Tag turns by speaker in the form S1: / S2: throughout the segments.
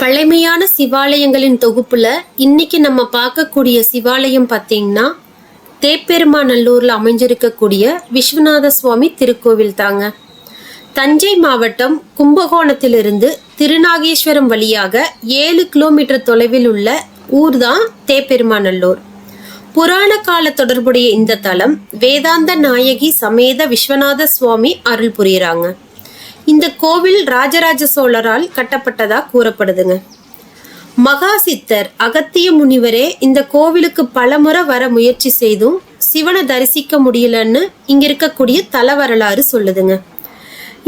S1: பழமையான சிவாலயங்களின் தொகுப்புல இன்னைக்கு நம்ம பார்க்கக்கூடிய சிவாலயம் பார்த்தீங்கன்னா தேப்பெருமாநல்லூர்ல அமைஞ்சிருக்கக்கூடிய விஸ்வநாத சுவாமி திருக்கோவில் தாங்க. தஞ்சை மாவட்டம் கும்பகோணத்திலிருந்து திருநாகேஸ்வரம் வழியாக ஏழு கிலோமீட்டர் தொலைவில் உள்ள ஊர் தான் தேப்பெருமாநல்லூர். புராண கால தொடர்புடைய இந்த தலம் வேதாந்த நாயகி சமேத விஸ்வநாத சுவாமி அருள் புரியுறாங்க. இந்த கோவில் ராஜராஜ சோழரால் கட்டப்பட்டதா கூறப்படுதுங்க. மகா சித்தர் அகத்திய முனிவரே இந்த கோவிலுக்கு பலமுறை வர முயற்சி செய்தும் சிவனை தரிசிக்க முடியலன்னு இங்க இருக்கக்கூடிய தல வரலாறு சொல்லுதுங்க.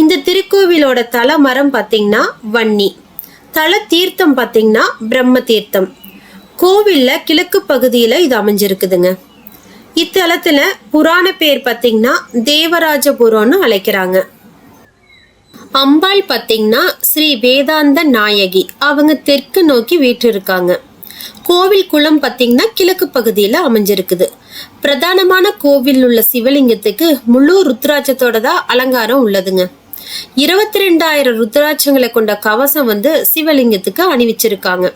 S1: இந்த திருக்கோவிலோட தல மரம் பார்த்தீங்கன்னா வன்னி தல தீர்த்தம் பார்த்தீங்கன்னா பிரம்ம தீர்த்தம். கோவிலில் கிழக்கு பகுதியில் இது அமைஞ்சிருக்குதுங்க. இத்தலத்தில் புராண பேர் பார்த்தீங்கன்னா தேவராஜபுரம்னு அழைக்கிறாங்க. அம்பாள் பார்த்தீங்கன்னா ஸ்ரீ வேதாந்த நாயகி. அவங்க தெற்கு நோக்கி வீற்றிருக்காங்க. கோவில் குளம் பார்த்தீங்கன்னா கிழக்கு பகுதியில் அமைஞ்சிருக்குது. பிரதானமான கோவில் உள்ள சிவலிங்கத்துக்கு முழு ருத்ராட்சத்தோட தான் அலங்காரம் உள்ளதுங்க. இருபத்தி ரெண்டாயிரம் ருத்ராட்சங்களை கொண்ட கவசம் வந்து சிவலிங்கத்துக்கு அணிவிச்சிருக்காங்க.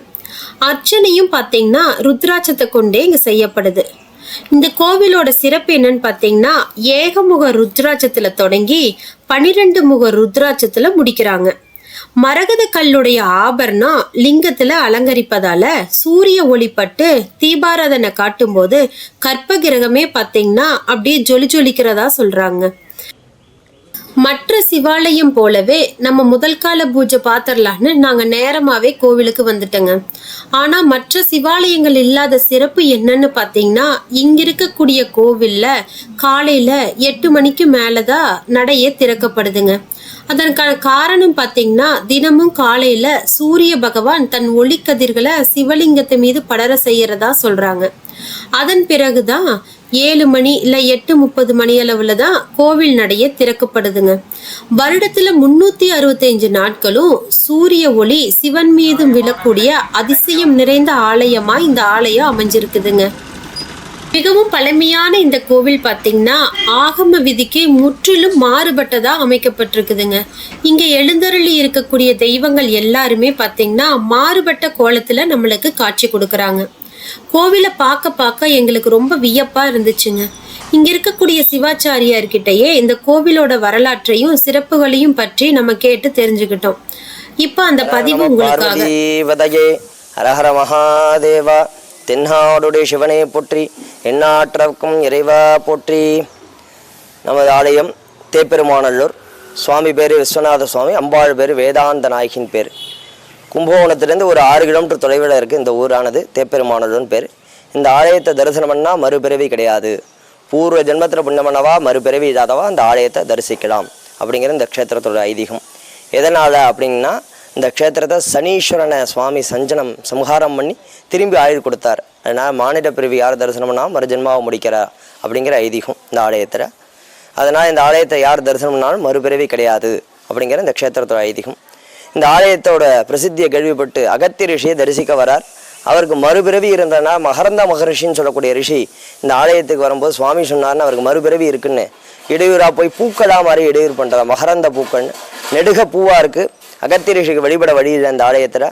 S1: அர்ச்சனையும் பார்த்தீங்கன்னா ருத்ராட்சத்தை கொண்டே இங்கே செய்யப்படுது. இந்த கோவிலோட சிறப்பு என்னன்னு பார்த்தீங்கன்னா ஏகமுக ருத்ராட்சத்தில் தொடங்கி பனிரெண்டு முக ருத்ராட்சத்தில் முடிக்கிறாங்க. மரகத கல்லுடைய ஆபரணம் லிங்கத்துல அலங்கரிப்பதால சூரிய ஒளிப்பட்டு தீபாராதனை காட்டும்போது கற்ப கிரகமே பார்த்தீங்கன்னா அப்படியே ஜொலி ஜொலிக்கிறதா சொல்றாங்க. மற்ற சிவாலயம் போலவே நம்ம முதல் கால பூஜை பார்த்துடலான்னு நாங்கள் நேரமாகவே கோவிலுக்கு வந்துட்டோங்க. ஆனால் மற்ற சிவாலயங்கள் இல்லாத சிறப்பு என்னன்னு பார்த்தீங்கன்னா இங்கே இருக்கக்கூடிய கோவிலில் காலையில் எட்டு மணிக்கு மேலே தான் நடையே திறக்கப்படுதுங்க. அதற்கான காரணம் பார்த்தீங்கன்னா தினமும் காலையில் சூரிய பகவான் தன் ஒளிக்கதிர்களை சிவலிங்கத்தை மீது படர செய்யறதா சொல்கிறாங்க அதன் பிறகுதான் ஏழு மணி இல்லை எட்டு முப்பது மணி அளவில் தான் கோவில் நடைய திறக்கப்படுதுங்க. வருடத்தில் முன்னூற்றி அறுபத்தஞ்சு நாட்களும் சூரிய ஒளி சிவன் மீதும் விழக்கூடிய அதிசயம் நிறைந்த ஆலயமா இந்த ஆலயம் அமைஞ்சிருக்குதுங்க. மிகவும் பழமையான இந்த கோவில் பார்த்தீங்கன்னா ஆகம விதிக்கு முற்றிலும் மாறுபட்டதா அமைக்கப்பட்டிருக்குதுங்க. இங்க எழுந்தருளி இருக்கக்கூடிய தெய்வங்கள் எல்லாருமே பார்த்தீங்கன்னா மாறுபட்ட கோலத்துல நம்மளுக்கு காட்சி கொடுக்குறாங்க. கோவிலை பார்க்க பார்க்க எங்களுக்கு ரொம்ப வியப்பா இருந்துச்சுங்க. இங்க இருக்கக்கூடிய சிவாச்சாரியார்கிட்டயே இந்த கோவிலோட வரலாற்றையும் சிறப்புகளையும் பற்றி நம்ம கேட்டு தெரிஞ்சுக்கிட்டோம். இப்போ அந்த பதிவு உங்களுக்காக.
S2: ஹரஹர மகாதேவா தென்னாடுடைய சிவனை போற்றி எண்ணாற்றக்கும் இறைவா போற்றி. நமது ஆலயம் தேப்பெருமாநல்லூர் சுவாமி பேர் விஸ்வநாத சுவாமி அம்பாள் பேர் வேதாந்த நாயகின் பேர். கும்பகோணத்துலேருந்து ஒரு ஆறு கிலோமீட்டர் தொலைவில் இருக்குது இந்த ஊரானது. தேப்பெருமாநல்லூர்னு பேர். இந்த ஆலயத்தை தரிசனம் பண்ணால் மறுபிறவி கிடையாது. பூர்வ ஜென்மத்தில் புண்ணமனவா மறுபிறவி இல்லாதவா அந்த ஆலயத்தை தரிசிக்கலாம் அப்படிங்கிற இந்த க்ஷேத்திரத்தோட ஐதீகம். எதனால் அப்படின்னா இந்த க்ஷேத்திரத்தை சனீஸ்வரனை சுவாமி சஞ்சனம் சம்ஹாரம் பண்ணி திரும்பி ஆயுள் கொடுத்தார். அதனால் மாநில பிறவி யார் தரிசனம் பண்ணால் மறுஜென்மாவை முடிக்கிறா அப்படிங்கிற ஐதீகம் இந்த ஆலயத்தில். அதனால் இந்த ஆலயத்தை யார் தரிசனம் பண்ணாலும் மறுபிறவி கிடையாது அப்படிங்கிற இந்த க்ஷேத்திரத்தோட ஐதீகம். இந்த ஆலயத்தோட பிரசித்தியை கேள்விப்பட்டு அகத்திய ரிஷியை தரிசிக்க வரார். அவருக்கு மறுபிறவி இருந்தனா மகரந்த மகரிஷின்னு சொல்லக்கூடிய ரிஷி இந்த ஆலயத்துக்கு வரும்போது சுவாமி சொன்னார்னு அவருக்கு மறுபிறவி இருக்குன்னு. இடையூறாக போய் பூக்களாக மாதிரி இடையூறு பண்ணுறதா மகரந்த பூக்கள்னு நெடுக பூவாக இருக்குது அகத்திய ரிஷிக்கு வழிபட வழியில் இந்த ஆலயத்தில்.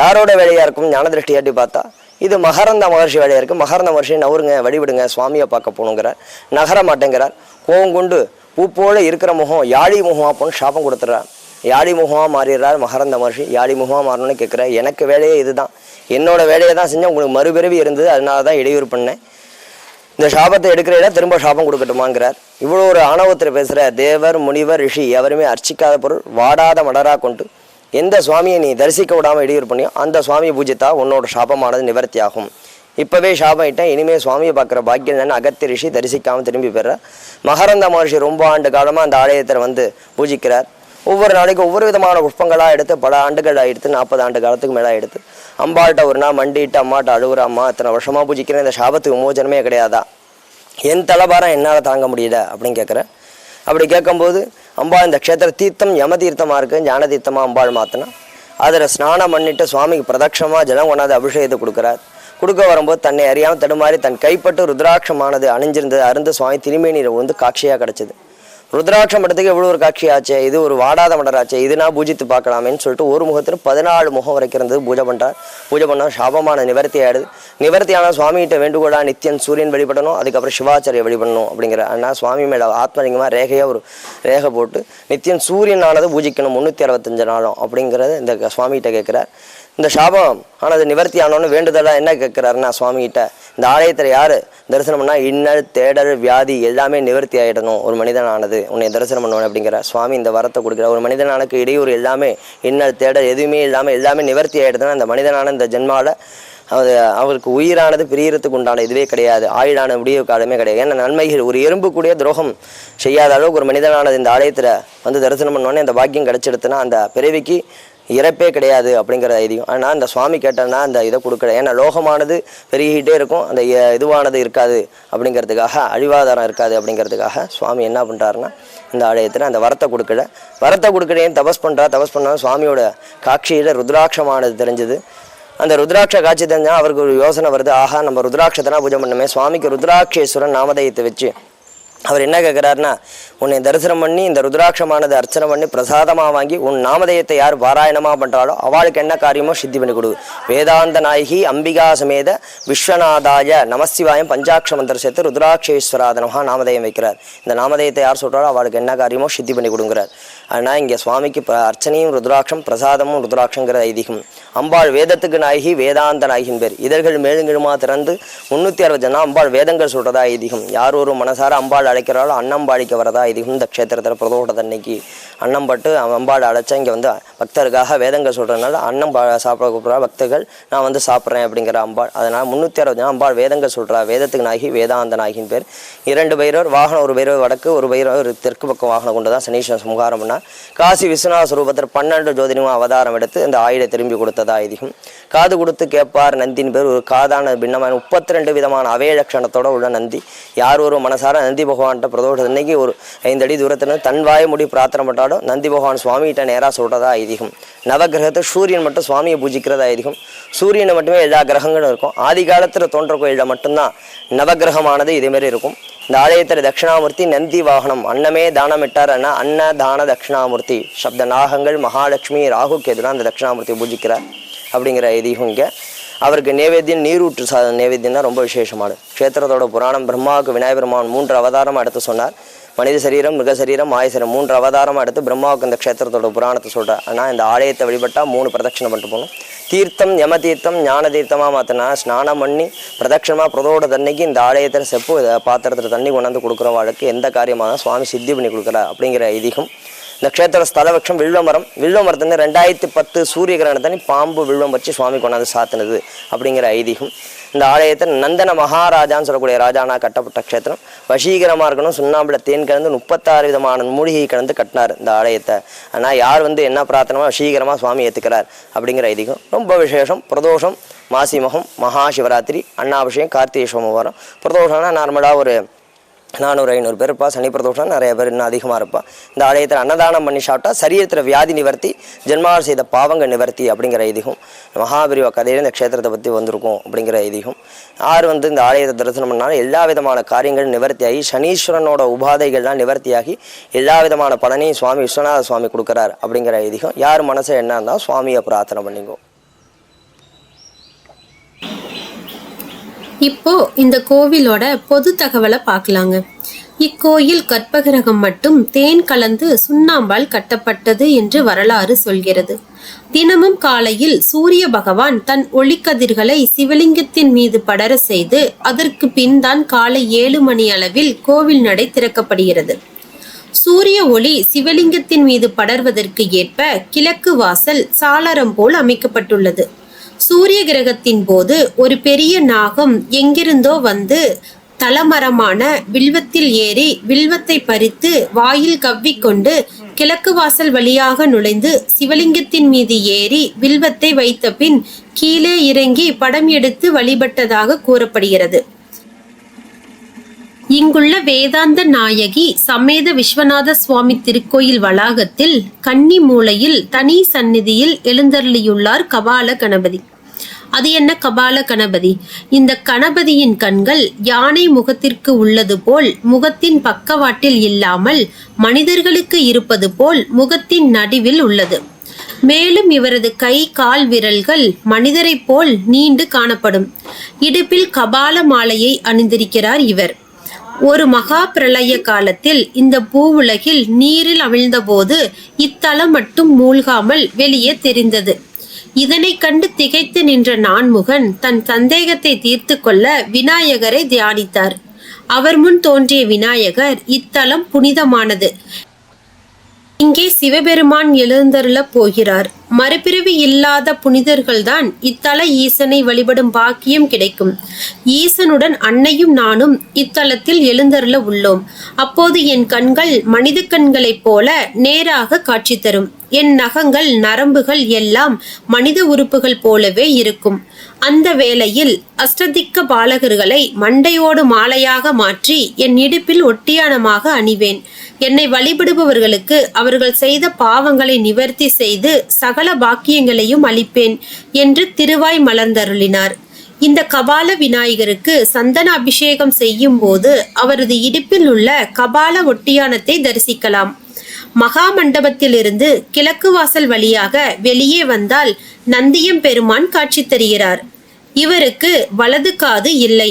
S2: யாரோட வேலையாக இருக்கும்? ஞான திருஷ்டியாட்டி பார்த்தா இது மகரந்த மகர்ஷி வேலையாக இருக்குது மகரந்த மகர்ஷி நவருங்க வழிபடுங்க சுவாமியை பார்க்க போகணுங்கிறார். நகர மாட்டேங்கிறார். கோவம் கொண்டு பூ போல இருக்கிற முகம் யாழி முகம் அப்போன்னு சாபம் கொடுத்துட்றார். யாழி முகமாக மாறிடுறார் மகரந்த மகர்ஷி. யாழி முகமாக மாறணும்னு கேட்குறார். எனக்கு வேலையே இதுதான். என்னோட வேலையை தான் செஞ்சேன். உங்களுக்கு மறுபிறவி இருந்தது. அதனால தான் இடையூறு பண்ணேன். இந்த சாபத்தை எடுக்கிற இடம் திரும்ப சாபம் கொடுக்கட்டுமாங்கிறார். இவ்வளோ ஒரு ஆணவத்தில் பேசுகிற தேவர் முனிவர் ரிஷி எவருமே அர்ச்சிக்காத பொருள் வாடாத மடராக கொண்டு எந்த சுவாமியை நீ தரிசிக்க விடாமல் இடையூறு பண்ணியோ அந்த சுவாமியை பூஜித்தா உன்னோட சாபமானது நிவர்த்தி ஆகும் இப்போவே சாபம் இட்டேன் இனிமேல் சுவாமியை பார்க்குற பாக்கியம் தானே அகத்திய ரிஷி தரிசிக்காமல் திரும்பி பெற மகரந்த மகர்ஷி ரொம்ப ஆண்டு காலமாக அந்த ஆலயத்தில் வந்து பூஜிக்கிறார். ஒவ்வொரு நாளைக்கும் ஒவ்வொரு விதமான புஷ்பங்களாக எடுத்து பல ஆண்டுகள் ஆயிடுத்து நாற்பது ஆண்டு காலத்துக்கு மேலே ஆயிடுத்து. அம்பாள்கிட்ட ஒரு நாள் மண்டிட்டு அம்மாட்ட அழுகுற அம்மா இத்தனை வருஷமாக பூஜிக்கிறேன் இந்த சாபத்துக்கு விமோச்சனமே கிடையாதா? என் தலைபாரம் என்னால் தாங்க முடியல அப்படின்னு கேட்குறேன் அப்படி கேட்கும்போது அம்பாள் இந்த க்ஷேத்திர தீர்த்தம் யம தீர்த்தமாக இருக்குது ஞான தீர்த்தமாக அம்பாள் மாற்றினா அதில் ஸ்நானம் பண்ணிட்டு சுவாமிக்கு பிரதட்சமாக ஜலம் கொண்டாந்து அபிஷேகத்தை கொடுக்குறார். கொடுக்க வரும்போது தன்னை அறியாமல் தடுமாறி தன் கைப்பட்டு ருத்ராட்சமானது அணிஞ்சிருந்தது அருந்து சுவாமி திருமேனியில் வந்து காட்சியாக கிடச்சிது. ருத்ராட்சம் படத்துக்கு எவ்வளோ ஒரு காட்சி ஆச்சு இது ஒரு வாடாத மடர் ஆச்சு இது நான் பூஜித்து பார்க்கலாமேன்னு சொல்லிட்டு ஒரு முகத்தில் பதினாலு முகம் வரைக்கும் இருந்தது பூஜை பண்ணுறார் பூஜை பண்ணால் சாபமான நிவர்த்தி ஆயிடுது. நிவர்த்தியான சுவாமிகிட்ட வேண்டுகோளா நித்தியன் சூரியன் வழிபடணும் அதுக்கப்புறம் சிவாச்சாரிய வழிபடணும் அப்படிங்கிற ஆனால் சுவாமி மேலே ஆத்மலிங்கமாக ரேகையாக ஒரு ரேகை போட்டு நித்தியன் சூரியனானது பூஜிக்கணும் முந்நூற்றி அறுபத்தஞ்சு நாளும் அப்படிங்கிறத இந்த சுவாமிகிட்ட கேட்குறார் இந்த சாபம். ஆனது நிவர்த்தி ஆனோன்னு வேண்டுதலாக என்ன கேட்குறாருன்னா சுவாமிகிட்ட இந்த ஆலயத்தில் யார்? தரிசனம் பண்ணால் இன்னல் தேடல் வியாதி எல்லாமே நிவர்த்தி ஆகிடணும் ஒரு மனிதனானது உன்னை தரிசனம் பண்ணணும் அப்படிங்கிற சுவாமி இந்த வரத்தை கொடுக்குற ஒரு மனிதனானுக்கு இடையூறு எல்லாமே இன்னல் தேடல் எதுவுமே இல்லாமல் எல்லாமே நிவர்த்தி ஆகிடுதுன்னா அந்த மனிதனான இந்த ஜென்மாவில் அது அவருக்கு உயிரானது பிரியறதுக்கு உண்டான இதுவே கிடையாது. ஆயுளான முடிவு காலமே கிடையாது. ஏன்னா நன்மைகள் ஒரு எறும்பு கூடிய துரோகம் செய்யாத அளவுக்கு ஒரு மனிதனானது இந்த ஆலயத்தில் வந்து தரிசனம் பண்ணோன்னே அந்த பாக்கியம் கிடைச்சிடுத்துன்னா அந்த பிறவிக்கு இறப்பே கிடையாது அப்படிங்கிற ஐதீகம். ஆனால் அந்த சுவாமி கேட்டேன்னா அந்த இதை கொடுக்கல. ஏன்னா லோகமானது பெருகிக்கிட்டே இருக்கும். அந்த இதுவானது இருக்காது அப்படிங்கிறதுக்காக அழிவாதாரம் இருக்காது அப்படிங்கிறதுக்காக சுவாமி என்ன பண்ணுறாருன்னா இந்த ஆலயத்தில் அந்த வரத்தை கொடுக்கல. வரத்தை கொடுக்கலையும் தபஸ் பண்ணுறா தபஸ் பண்ணால் சுவாமியோட காட்சியில் ருத்ராட்சமானது தெரிஞ்சுது. அந்த ருத்ராட்ச காட்சி தெரிஞ்சால் அவருக்கு ஒரு யோசனை வருது. ஆஹா நம்ம ருத்ராட்சத்தனா பூஜை பண்ணுமே. சுவாமிக்கு ருத்ராட்சேஸ்வரன் நாமதயத்தை வச்சு அவர் என்ன கேட்குறாருன்னா உன்னை தரிசனம் பண்ணி இந்த ருத்ராட்சமானது அர்ச்சனை பண்ணி பிரசாதமாக வாங்கி உன் நாமதயத்தை யார் பாராயணமாக பண்ணுறாளோ அவளுக்கு என்ன காரியமோ சித்தி பண்ணி கொடு. வேதாந்த நாயகி அம்பிகா சமேத விஸ்வநாதாய நமசிவாயம் பஞ்சாட்ச மந்திர சேர்த்து ருத்ராட்சேஸ்வராதனமாக நாமதயம் வைக்கிறார். இந்த நாமதயத்தை யார் சொல்கிறாரோ அவளுக்கு என்ன காரியமோ சித்தி பண்ணி கொடுங்கிறார். ஆனால் இங்கே சுவாமிக்கு ப- அர்ச்சனையும் ருத்ராட்சம் பிரசாதமும் ருத்ராட்சங்கிற ஐதீகம். அம்பாள் வேதத்துக்கு நாயகி வேதாந்த நாயகின் பேர். இதழ்கள் மேலுங்கிழுமா திறந்து முன்னூற்றி அறுபது ஜனா அம்பாள் வேதங்கள் சொல்கிறதா ஐதீகம். யார் ஒரு மனசார அம்பாள் அழைக்கிறாளோ அன்னம்பாடிக்கு வரதா? இது இந்த க்ஷேத்திரத்தில் பிரதோஷ அன்னைக்கு அன்னம்பட்டு அம்பாள் அழைச்சா இங்கே வந்து பக்தருக்காக வேதங்கள் சொல்கிறதுனால அன்னம் சாப்பிட கூப்பிட்றா பக்தர்கள் நான் வந்து சாப்பிட்றேன் அப்படிங்கிற அம்பாள். அதனால் முந்நூற்றி அறுபது ஜனா அம்பாள் வேதங்கள் சொல்கிறா வேதத்துக்கு நாகி வேதாந்த நாயகின் பேர். இரண்டு பைரவர் வாகனம் ஒரு பைரவர் வடக்கு ஒரு பைரவர் தெற்கு பக்கம் வாகனம் கொண்டு தான் சனீஸ்வரன் சம்ஹாரம் பண்ணார் காசி விஸ்வநாத சுரூபத்தில் பன்னெண்டு ஜோதிடமும் அவதாரம் எடுத்து இந்த ஆயுடை திரும்பி கொடுத்ததா? ஐதீகம் காது கொடுத்து கேட்பார் நந்தின் பேர். ஒரு காதான பின்னமான முப்பத்தி ரெண்டு விதமான அவே உள்ள நந்தி. யார் ஒரு மனசார நந்தி பகவான்கிட்ட பிரதோஷ அன்னைக்கு ஒரு ஐந்து அடி தூரத்தில் தன் வாய முடி பிரார்த்தனை பண்ணாலும் நந்தி பகவான் சுவாமிகிட்ட நேராக சொல்கிறதா ஐதீகம். நவகிரகத்தை சூரியன் மட்டும் சுவாமியை பூஜிக்கிறதா ஐதீகம். சூரியனை மட்டுமே எல்லா கிரகங்களும் இருக்கும். ஆதி காலத்தில் தோன்ற கோயிலில் மட்டும்தான் நவகிரகமானது இதேமாரி இருக்கும். இந்த ஆலயத்தில் தட்சிணாமூர்த்தி நந்தி வாகனம் அன்னமே தானமிட்டார் அண்ணா அன்ன தான தட்சிணாமூர்த்தி சப்த நாகங்கள் மகாலட்சுமி ராகு கேதுலாம் அந்த தட்சிணாமூர்த்தி பூஜிக்கிறார். அப்படிங்கிற ஐதீகம் இங்கே. அவருக்கு நேவேத்தியம் நீரூற்று சாத நேவேத்தியம்னா ரொம்ப விசேஷமானது. க்ஷேத்திரத்தோட புராணம் பிரம்மாவுக்கு விநாயகர் பெருமான் மூன்று அவதாரம் எடுத்து சொன்னார். மனித சரீரம் மிருக சரீரம் மாய மூன்று அவதாரமாக எடுத்து பிரம்மாவுக்கு இந்த க்ஷேத்திரத்தோட புராணத்தை சொல்கிறார் ஆனால் இந்த ஆலயத்தை வழிபட்டால் மூணு பிரதட்சணம் பண்ணிட்டு போகணும். தீர்த்தம் யம தீர்த்தம் ஞான தீர்த்தமாக மாற்றினா ஸ்நானம் பண்ணி பிரதட்சணமாக பிரதோட தண்ணிக்கு இந்த ஆலயத்தில் செப்பு பாத்திரத்தில் தண்ணி கொண்டாந்து கொடுக்குறவாளுக்கு எந்த காரியமாக சுவாமி சித்தி பண்ணி கொடுக்குறா அப்படிங்கிற ஐதீகம். இந்த க்ஷேத்திர ஸ்தலவட்சம் வில்வமரம். வில்வமரத்துலேருந்து ரெண்டாயிரத்தி பத்து சூரிய கிரகணத்தனி பாம்பு வில்வம் வச்சு சுவாமி கொண்டாந்து சாத்தினது அப்படிங்கிற ஐதீகம். இந்த ஆலயத்தை நந்தன மகாராஜான்னு சொல்லக்கூடிய ராஜானா கட்டப்பட்ட க்ஷேத்திரம். வசீகரமாக இருக்கணும். சுண்ணாம்புல தேன் கலந்து முப்பத்தாறு விதமான மூலிகை கலந்து கட்டினார் இந்த ஆலயத்தை. ஆனால் யார் வந்து என்ன பிரார்த்தனமோ வசீகரமாக சுவாமி ஏற்றுக்கிறார் அப்படிங்கிற ஐதீகம். ரொம்ப விசேஷம். பிரதோஷம் மாசி மகம் மகா சிவராத்திரி அண்ணாபிஷேகம் கார்த்திகை சோமவாரம். பிரதோஷம்னா நார்மலாக ஒரு நானூறு ஐநூறு பேர் இருப்பா சனி பிரதோஷம் நிறைய பேர் இன்னும் அதிகமாக இருப்பா. இந்த ஆலயத்தில் அன்னதானம் பண்ணி சாப்பிட்டா சரீரத்தில் வியாதி நிவர்த்தி ஜென்மாவில் செய்த பாவங்க நிவர்த்தி அப்படிங்கிற ஐதீகம். மகாபிரிவ கதையில் இந்த க்ஷேத்திரத்தை பற்றி வந்திருக்கும் அப்படிங்கிற ஐதீகம். யார் வந்து இந்த ஆலயத்தை தரிசனம் பண்ணாலும் எல்லா விதமான காரியங்களும் நிவர்த்தியாகி சனீஸ்வரனோட உபாதைகள்லாம் நிவர்த்தியாகி எல்லா விதமான பலனையும் சுவாமி விஸ்வநாத சுவாமி கொடுக்குறார் அப்படிங்கிற ஐதீகம். யார் மனசை என்ன இருந்தால் சுவாமியை பிரார்த்தனை பண்ணிக்கோ.
S1: இப்போ இந்த கோவிலோட பொது தகவலை பார்க்கலாங்க. இக்கோயில் கற்பகிரகம் மட்டும் தேன் கலந்து சுண்ணாம்பால் கட்டப்பட்டது என்று வரலாறு சொல்கிறது. தினமும் காலையில் சூரிய பகவான் தன் ஒளிக்கதிர்களை சிவலிங்கத்தின் மீது படர செய்து அதற்கு பின் தான் காலை ஏழு மணி அளவில் கோவில் நடை திறக்கப்படுகிறது. சூரிய ஒளி சிவலிங்கத்தின் மீது படர்வதற்கு ஏற்ப கிழக்கு வாசல் சாளரம் போல் அமைக்கப்பட்டுள்ளது. சூரிய கிரகத்தின் போது ஒரு பெரிய நாகம் எங்கிருந்தோ வந்து தலமரமான வில்வத்தில் ஏறி வில்வத்தை பறித்து வாயில் கவ்விக்கொண்டு கிழக்கு வாசல் வழியாக நுழைந்து சிவலிங்கத்தின் மீது ஏறி வில்வத்தை வைத்த பின் கீழே இறங்கி படம் எடுத்து வழிபட்டதாக கூறப்படுகிறது. இங்குள்ள வேதாந்த நாயகி சமேத விஸ்வநாத சுவாமி திருக்கோயில் வளாகத்தில் கன்னி மூலையில் தனி சந்நிதியில் எழுந்தருளியுள்ளார் கபால கணபதி. அது என்ன கபால கணபதி? இந்த கணபதியின் கண்கள் யானை முகத்திற்கு உள்ளது போல் முகத்தின் பக்கவாட்டில் இல்லாமல் மனிதர்களுக்கு இருப்பது போல் முகத்தின் நடுவில் உள்ளது. மேலும் இவரது கை கால் விரல்கள் மனிதரைப் போல் நீண்டு காணப்படும். இடுப்பில் கபால மாலையை அணிந்திருக்கிறார் இவர். ஒரு மகா பிரளய காலத்தில் இந்த பூவுலகில் நீரில் அமிழ்ந்தபோது இத்தலம் மட்டும் மூழ்காமல் வெளியே தெரிந்தது. இதனை கண்டு திகைத்து நின்ற நான்முகன் தன் சந்தேகத்தை தீர்த்து கொள்ள விநாயகரை தியானித்தார். அவர் முன் தோன்றிய விநாயகர் இத்தலம் புனிதமானது. இங்கே சிவபெருமான் எழுந்தருளப் போகிறார். மறுபிறவி இல்லாத புனிதர்கள்தான் இத்தல ஈசனை வழிபடும் பாக்கியம் கிடைக்கும். ஈசனுடன் அன்னையும் நானும் இத்தலத்தில் எழுந்தருள உள்ளோம். அப்போது என் கண்கள் மனித கண்களைப் போல நேராக காட்சி தரும். என் நகங்கள் நரம்புகள் எல்லாம் மனித உறுப்புகள் போலவே இருக்கும். அந்த வேளையில் அஷ்டதிக்க பாலகர்களை மண்டையோடு மாலையாக மாற்றி என் இடுப்பில் ஒட்டியானமாக அணிவேன். என்னை வழிபடுபவர்களுக்கு அவர்கள் செய்த பாவங்களை நிவர்த்தி செய்து சகல பாக்கியங்களையும் அளிப்பேன் என்று திருவாய் மலர்ந்தருளினார். இந்த கபால விநாயகருக்கு சந்தன அபிஷேகம் செய்யும் போது அவரது இடுப்பில் உள்ள கபால ஒட்டியானத்தை தரிசிக்கலாம். மகா மண்டபத்திலிருந்து கிழக்கு வாசல் வழியாக வெளியே வந்தால் நந்தியம் பெருமான் காட்சி தருகிறார். இவருக்கு வலது காது இல்லை.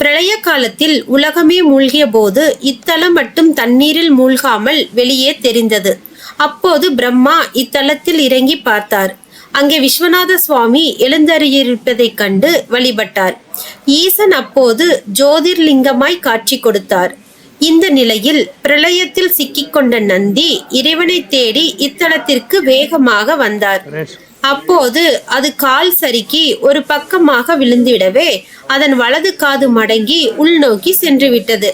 S1: பிரளய காலத்தில் உலகமே மூழ்கிய போது இத்தலம் மட்டும் தண்ணீரில் மூழ்காமல் வெளியே தெரிந்தது. அப்போது பிரம்மா இத்தலத்தில் இறங்கி பார்த்தார். அங்கே விஸ்வநாத சுவாமி எழுந்தறியிருப்பதைக் கண்டு வழிபட்டார். ஈசன் அப்போது ஜோதிர்லிங்கமாய் காட்சி கொடுத்தார். இந்த நிலையில் பிரளயத்தில் சிக்கிக்கொண்ட நந்தி இறைவனை தேடி இத்தலத்திற்கு வேகமாக வந்தார். அப்போது அது கால் சறுக்கி ஒரு பக்கமாக விழுந்திடவே அதன் வலது காது மடங்கி உள்நோக்கி சென்று விட்டது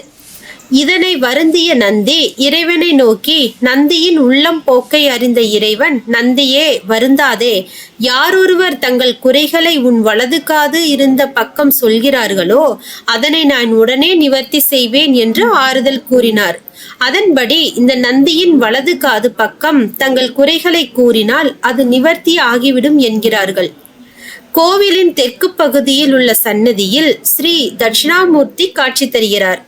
S1: இதனை வருந்திய நந்தி இறைவனை நோக்கி நந்தியின் உள்ளம் போக்கை அறிந்த இறைவன் நந்தியே வருந்தாதே. யாரொருவர் தங்கள் குறைகளை உன் வலது காது இருந்த பக்கம் சொல்கிறார்களோ அதனை நான் உடனே நிவர்த்தி செய்வேன் என்று ஆறுதல் கூறினார். அதன்படி இந்த நந்தியின் வலது காது பக்கம் தங்கள் குறைகளை கூறினால் அது நிவர்த்தி ஆகிவிடும் என்கிறார்கள். கோவிலின் தெற்கு பகுதியில் உள்ள சன்னதியில் ஸ்ரீ தட்சிணாமூர்த்தி காட்சி தருகிறார்.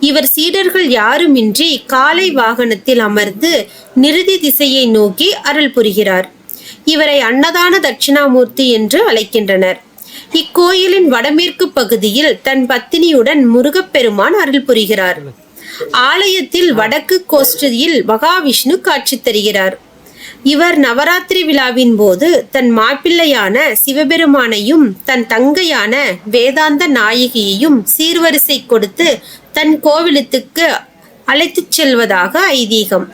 S1: இவர் சீடர்கள் யாருமின்றி காலை வாகனத்தில் அமர்ந்து நிறுதி திசையை நோக்கி அருள் புரிகிறார். இவரை அன்னதான தட்சிணாமூர்த்தி என்று அழைக்கின்றனர். இக்கோயிலின் வடமேற்கு பகுதியில் தன் பத்தினியுடன் முருகப்பெருமான் அருள் புரிகிறார். ஆலயத்தில் வடக்கு கோஷ்டியில் மகாவிஷ்ணு காட்சி தருகிறார். இவர் நவராத்திரி விழாவின் போது தன் மாப்பிள்ளையான சிவபெருமானையும் தன் தங்கையான வேதாந்த நாயகியையும் சீர்வரிசை கொடுத்து தன் கோவிலுக்கு அழைத்துச் செல்வதாக ஐதீகம்.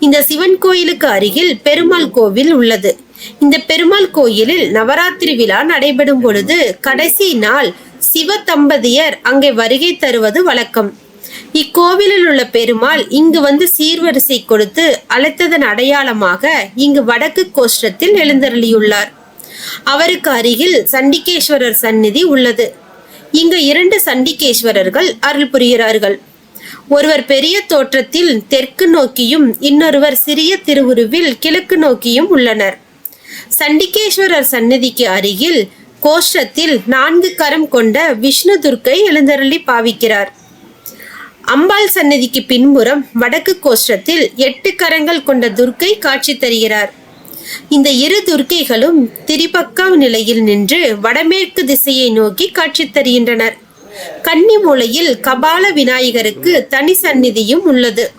S1: இந்த சிவன் கோயிலுக்கு அருகில் பெருமாள் கோவில் உள்ளது. இந்த பெருமாள் கோயிலில் நவராத்திரி விழா நடைபெறும் பொழுது கடைசி நாள் சிவ தம்பதியர் அங்கே வருகை தருவது வழக்கம். இக்கோவிலில் உள்ள பெருமாள் இங்கு வந்து சீர்வரிசை கொடுத்து அழைத்ததன் அடையாளமாக இங்கு வடக்கு கோஷ்டத்தில் எழுந்தருளியுள்ளார். அவருக்கு அருகில் சண்டிகேஸ்வரர் சந்நிதி உள்ளது. இங்கு இரண்டு சண்டிகேஸ்வரர்கள் அருள் புரிகிறார்கள். ஒருவர் பெரிய தோற்றத்தில் தெற்கு நோக்கியும் இன்னொருவர் சிறிய திருவுருவில் கிழக்கு நோக்கியும் உள்ளனர். சண்டிகேஸ்வரர் சந்நிதிக்கு அருகில் கோஷ்டத்தில் நான்கு கரம் கொண்ட விஷ்ணு துர்க்கை எழுந்தருளி பாவிக்கிறார். அம்பாள் சன்னதிக்கு பின்புறம் வடக்கு கோஷ்டத்தில் எட்டு கரங்கள் கொண்ட துர்க்கை காட்சி தருகிறார். இந்த இரு துர்க்கைகளும் திரிபக்க நிலையில் நின்று வடமேற்கு திசையை நோக்கி காட்சி தருகின்றனர். கன்னி மூலையில் கபால விநாயகருக்கு தனி சந்நிதியும் உள்ளது.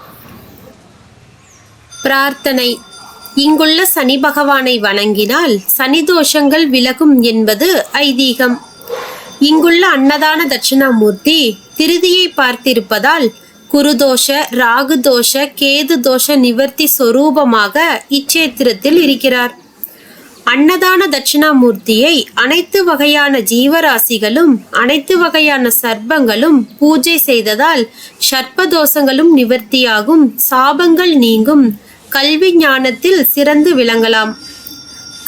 S1: பிரார்த்தனை. இங்குள்ள சனி பகவானை வணங்கினால் சனி தோஷங்கள் விலகும் என்பது ஐதீகம். இங்குள்ள அன்னதான தட்சிணாமூர்த்தி திருதியை பார்த்திருப்பதால் குருதோஷ ராகு தோஷ கேது தோஷ நிவர்த்தி சொரூபமாக இச்சேத்திரத்தில் இருக்கிறார். அன்னதான தட்சிணாமூர்த்தியை அனைத்து வகையான ஜீவராசிகளும் அனைத்து வகையான சர்ப்பங்களும் பூஜை செய்ததால் சர்ப்பதோஷங்களும் நிவர்த்தியாகும் சாபங்கள் நீங்கும் கல்வி ஞானத்தில் சிறந்து விளங்கலாம்.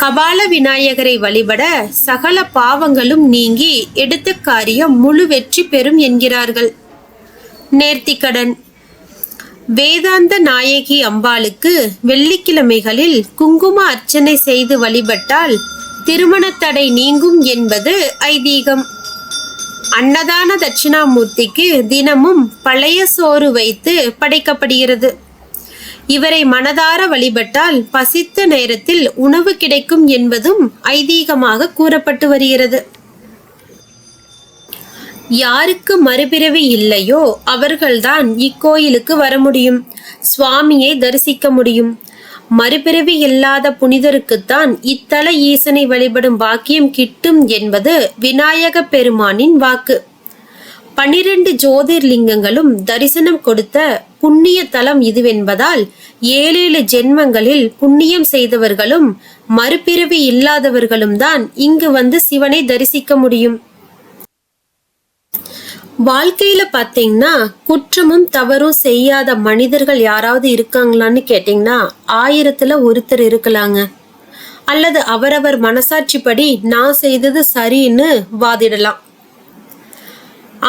S1: கபால விநாயகரை வழிபட சகல பாவங்களும் நீங்கி எடுத்த காரியம் முழு வெற்றி பெறும் என்கிறார்கள். நேர்த்திக்கடன். வேதாந்த நாயகி அம்பாளுக்கு வெள்ளிக்கிழமைகளில் குங்கும அர்ச்சனை செய்து வழிபட்டால் திருமணத்தடை நீங்கும் என்பது ஐதீகம். அன்னதான தட்சிணாமூர்த்திக்கு தினமும் பழைய சோறு வைத்து படைக்கப்படுகிறது. இவரை மனதார வழிபட்டால் பசித்த நேரத்தில் உணவு கிடைக்கும் என்பதும் ஐதீகமாக கூறப்பட்டு வருகிறது. யாருக்கு மறுபிறவி இல்லையோ அவர்கள்தான் இக்கோயிலுக்கு வர முடியும் சுவாமியை தரிசிக்க முடியும். மறுபிறவி இல்லாத புனிதருக்குத்தான் இத்தல ஈசனை வழிபடும் பாக்கியம் கிட்டும் என்பது விநாயக பெருமானின் வாக்கு. பனிரெண்டு ஜோதிர்லிங்கங்களும் தரிசனம் கொடுத்த புண்ணிய தலம் இதுவென்பதால் ஏழேழு ஜென்மங்களில் புண்ணியம் செய்தவர்களும் மறுபிறவி இல்லாதவர்களும் தான் இங்கு வந்து சிவனை தரிசிக்க முடியும். வாழ்க்கையில பாத்தீங்கன்னா குற்றமும் தவறும் செய்யாத மனிதர்கள் யாராவது இருக்காங்களான்னு கேட்டிங்கன்னா ஆயிரத்துல ஒருத்தர் இருக்கலாங்க. அல்லது அவரவர் மனசாட்சிப்படி நான் செய்தது சரின்னு வாதிடலாம்.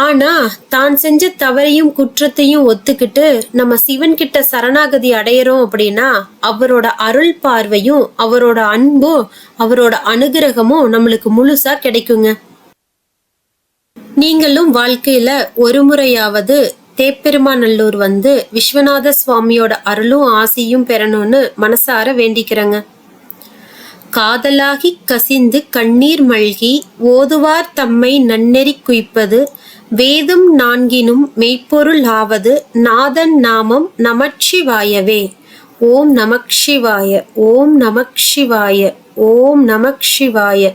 S1: ஆனா தான் செஞ்ச தவறையும் குற்றத்தையும் ஒத்துக்கிட்டு நம்ம சிவன் கிட்ட சரணாகதி அடையறோம் அப்படின்னா அவரோட அருள் பார்வையும் அவரோட அன்பும் அவரோட அனுகிரகமும் நம்மளுக்கு முழுசா கிடைக்குங்க. நீங்களும் வாழ்க்கையில ஒரு முறையாவது தேப்பெருமாநல்லூர் வந்து விஸ்வநாத சுவாமியோட அருளும் ஆசியும் பெறணும்னு மனசார வேண்டிக்கிறேங்க. காதலாகி கசிந்து கண்ணீர் மல்கி ஓதுவார் தம்மை நன்னெறி குய்ப்பது வேதம் நான்கினும் மெய்ப்பொருள் ஆவது நாதன் நாமம் நமச்சிவாயவே. ஓம் நமக்ஷிவாய ஓம் நமக்ஷிவாய ஓம் நமக்ஷிவாய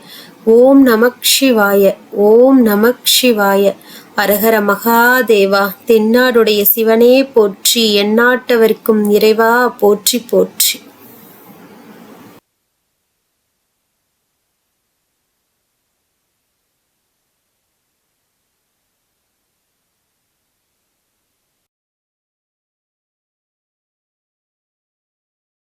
S1: ஓம் நமக்ஷிவாய ஓம் நமக்ஷிவாய பரகர மகாதேவா தென்னாடுடைய சிவனே போற்றி எந்நாட்டவர்க்கும் இறைவா போற்றி போற்றி.